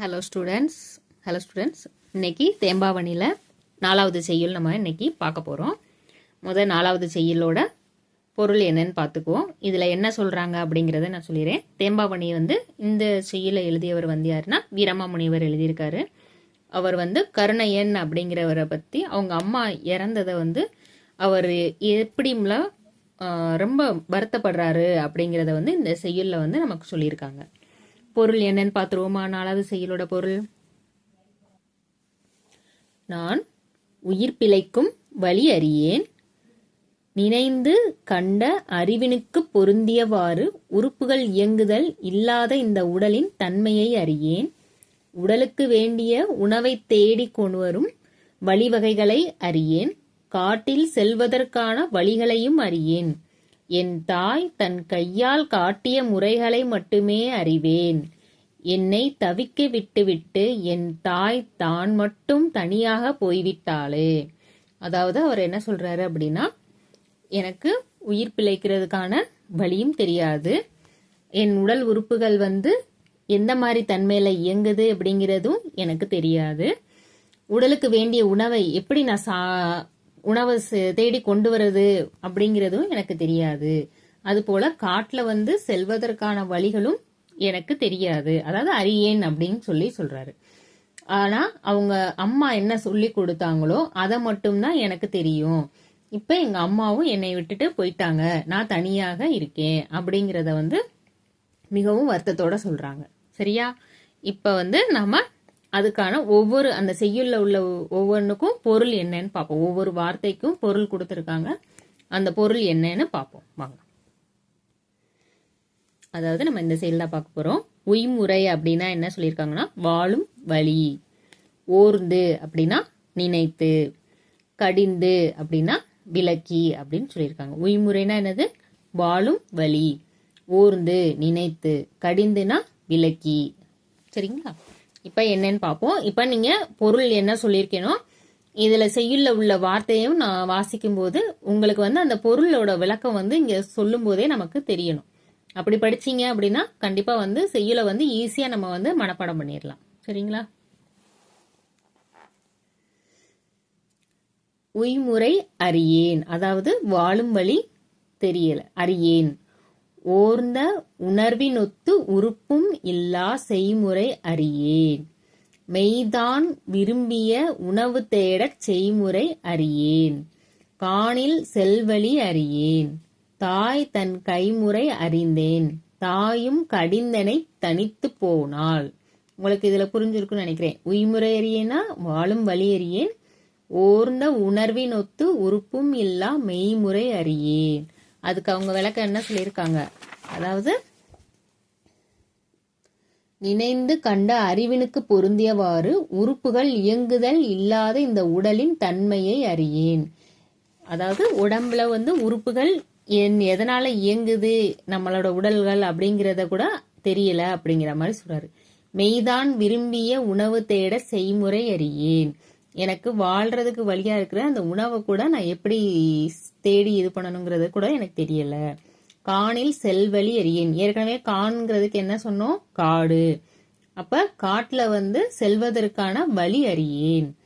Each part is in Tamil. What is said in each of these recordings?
ஹலோ ஸ்டூடெண்ட்ஸ் ஹலோ ஸ்டூடெண்ட்ஸ் இன்னைக்கு தேம்பாவணியில் நாலாவது செய்யுள் நம்ம இன்னைக்கு பார்க்க போகிறோம் முதல் நாலாவது செய்யுளோட பொருள் என்னன்னு பார்த்துக்குவோம். இதில் என்ன சொல்கிறாங்க அப்படிங்கிறத நான் சொல்லிடுறேன் தேம்பாவணி வந்து இந்த செய்யுளை எழுதியவர் வந்து யாருன்னா வீரமாமுனிவர் எழுதியிருக்காரு. அவர் வந்து கருணையன் அப்படிங்கிறவரை பற்றி அவங்க அம்மா இறந்ததை வந்து அவர் எப்படிம்லாம் ரொம்ப வருத்தப்படுறாரு அப்படிங்கிறத வந்து இந்த செய்யுளில் வந்து நமக்கு சொல்லியிருக்காங்க. பொருள் என்னன்னு பார்த்துருவோமா? நாலாவது செயலோட பொருள். நான் உயிர் பிழைக்கும் வழி அறியேன். நினைந்து கண்ட அறிவினுக்கு பொருந்தியவாறு உறுப்புகள் இயங்குதல் இல்லாத இந்த உடலின் தன்மையை அறியேன். உடலுக்கு வேண்டிய உணவை தேடி கொண்டுவரும் வழிவகைகளை அறியேன். காட்டில் செல்வதற்கான வழிகளையும் அறியேன். என் தாய் தன் கையால் காட்டிய முறைகளை மட்டுமே அறிவேன். என்னை தவிக்க விட்டுவிட்டு என் தாய் தான் மட்டும் தனியாக போய்விட்டாளே. அதாவது அவர் என்ன சொல்றாரு அப்படின்னா எனக்கு உயிர் பிழைக்கிறதுக்கான வழியும் தெரியாது. என் உடல் உறுப்புகள் வந்து எந்த மாதிரி தன்மையில இயங்குது அப்படிங்கிறதும் எனக்கு தெரியாது. உடலுக்கு வேண்டிய உணவை எப்படி நான் சா உணவை சே- தேடி கொண்டு வர்றது அப்படிங்கிறதும் எனக்கு தெரியாது. அதுபோல காட்டுல வந்து செல்வதற்கான வழிகளும் எனக்கு தெரியாது. அதாவது அறியேன் அப்படின்னு சொல்லி சொல்றாரு. ஆனா அவங்க அம்மா என்ன சொல்லி கொடுத்தாங்களோ அதை மட்டும்தான் எனக்கு தெரியும். இப்ப எங்க அம்மாவும் என்னை விட்டுட்டு போயிட்டாங்க. நான் தனியாக இருக்கேன் அப்படிங்கிறத வந்து மிகவும் வருத்தத்தோட சொல்றாங்க. சரியா? இப்ப வந்து நம்ம அதுக்கான ஒவ்வொரு அந்த செய்யுள்ள உள்ள ஒவ்வொன்றுக்கும் பொருள் என்னன்னு பார்ப்போம். ஒவ்வொரு வார்த்தைக்கும் பொருள் கொடுத்துருக்காங்க. அந்த பொருள் என்னன்னு பார்ப்போம். வாங்க. அதாவது நம்ம இந்த செயல் தான் பார்க்க போகிறோம் உய்முறை அப்படின்னா என்ன சொல்லியிருக்காங்கன்னா வாழும் வழி. ஓர்ந்து அப்படின்னா நினைத்து. கடிந்து அப்படின்னா விளக்கி அப்படின்னு சொல்லியிருக்காங்க. உய்முறைனா என்னது? வாழும் வழி. ஓர்ந்து நினைத்து. கடிந்துனா விளக்கி. சரிங்களா? இப்போ என்னன்னு பார்ப்போம் இப்போ நீங்க பொருள் என்ன சொல்லியிருக்கேனோ இதுல செய்யுள்ள உள்ள வார்த்தையும் நான் வாசிக்கும் போது உங்களுக்கு வந்து அந்த பொருளோட விளக்கம் வந்து இங்க சொல்லும் போதே நமக்கு தெரியணும். அப்படி படிச்சீங்க அப்படின்னா கண்டிப்பா வந்து செய்யுளை வந்து ஈஸியா நம்ம வந்து மனப்பாடம் பண்ணிடலாம். சரிங்களா? உய்முறை அறியேன். அதாவது வாழும் வழி தெரியல. அறியேன். ஓர்ந்த உணர்வினொத்து உறுப்பும் இல்லா செய்முறை அறியேன். மெய்தான் விரும்பிய உணவு தேடச் செய்முறை அறியேன். காணில் செல்வழி அறியேன். தாய் தன் கைமுறை அறிந்தேன். தாயும் கடிந்தனை தனித்து போனாள். உங்களுக்கு இதுல புரிஞ்சிருக்குன்னு நினைக்கிறேன். உய்முறை அறியேனா? வாழும் வழி அறியேன். ஓர்ந்த உணர்வினொத்து உறுப்பும் இல்லா மெய்முறை அறியேன். அதுக்கு அவங்க விளக்கம் என்ன சொல்லியிருக்காங்க? அதாவது நினைந்து கண்ட அறிவினுக்கு பொருந்தியவாறு உறுப்புகள் இயங்குதல் இல்லாத இந்த உடலின் தன்மையை அறியேன். அதாவது உடம்புல வந்து உறுப்புகள் என் எதனால இயங்குது நம்மளோட உடல்கள் அப்படிங்கிறத கூட தெரியல அப்படிங்கிற மாதிரி சொல்றாரு. மெய்தான் விரும்பிய உணவு தேட செய்முறை அறியேன். எனக்கு வாழ்றதுக்கு வழியா இருக்கிற அந்த உணவை கூட நான் எப்படி தேடி இது பண்ணணுங்கிறது கூட எனக்கு தெரியல. காணில் செல்வழி அறியேன் ஏற்கனவே காண்கிறதுக்கு என்ன சொன்னோம்? காடு. அப்ப காட்டுல வந்து செல்வதற்கான வழி அறியேன்.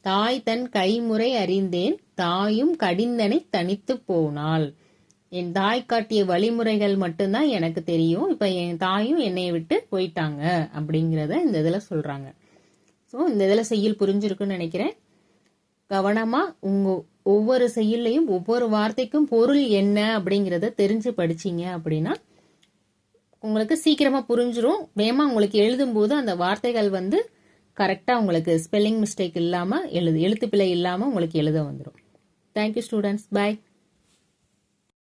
தாய் தன் கைமுறை அறிந்தேன். தாயும் கடிந்தனை தனித்து போனாள். என் தாய் காட்டிய வழிமுறைகள் மட்டும்தான் எனக்கு தெரியும். இப்ப என் தாயும் என்னைய விட்டு போயிட்டாங்க அப்படிங்கறத இந்த இதுல சொல்றாங்க. ஸோ இந்த இதில் செய்யுள் புரிஞ்சிருக்குன்னு நினைக்கிறேன். கவனமாக உங்கள் ஒவ்வொரு செய்யுள்லையும் ஒவ்வொரு வார்த்தைக்கும் பொருள் என்ன அப்படிங்கிறத தெரிஞ்சு படிச்சீங்க அப்படின்னா உங்களுக்கு சீக்கிரமாக புரிஞ்சிடும் வேகமாக உங்களுக்கு எழுதும்போது அந்த வார்த்தைகள் வந்து கரெக்டாக உங்களுக்கு ஸ்பெல்லிங் மிஸ்டேக் இல்லாமல் எழுது எழுத்துப்பிழை இல்லாமல் உங்களுக்கு எழுத வந்துடும் தேங்க்யூ ஸ்டூடெண்ட்ஸ் பை